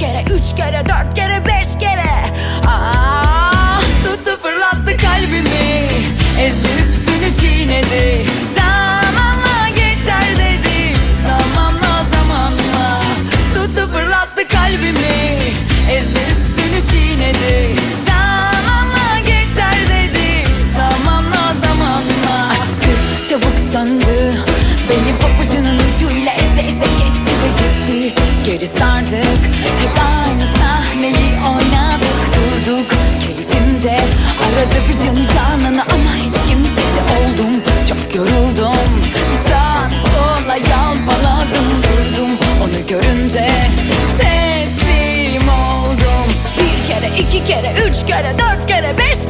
kere, üç kere, dört kere, beş kere. Ah tuttu fırlattı kalbimi. Ezdi üstünü çiğnedi. Zamanla geçer dedi. Zamanla zamanla. Tuttu fırlattı kalbimi. Ezdi üstünü çiğnedi. Zamanla geçer dedi. Zamanla zamanla. Aşkı çabuk söndü Geri sardık. Hep aynı sahneyi oynadık Durduk. Keyfimce Arada bir canı canını ama hiç kimsesi oldum. Çok yoruldum Sağ sola yalpaladım durdum. Onu görünce teslim oldum. Bir kere, iki kere, üç kere, dört kere, beş kere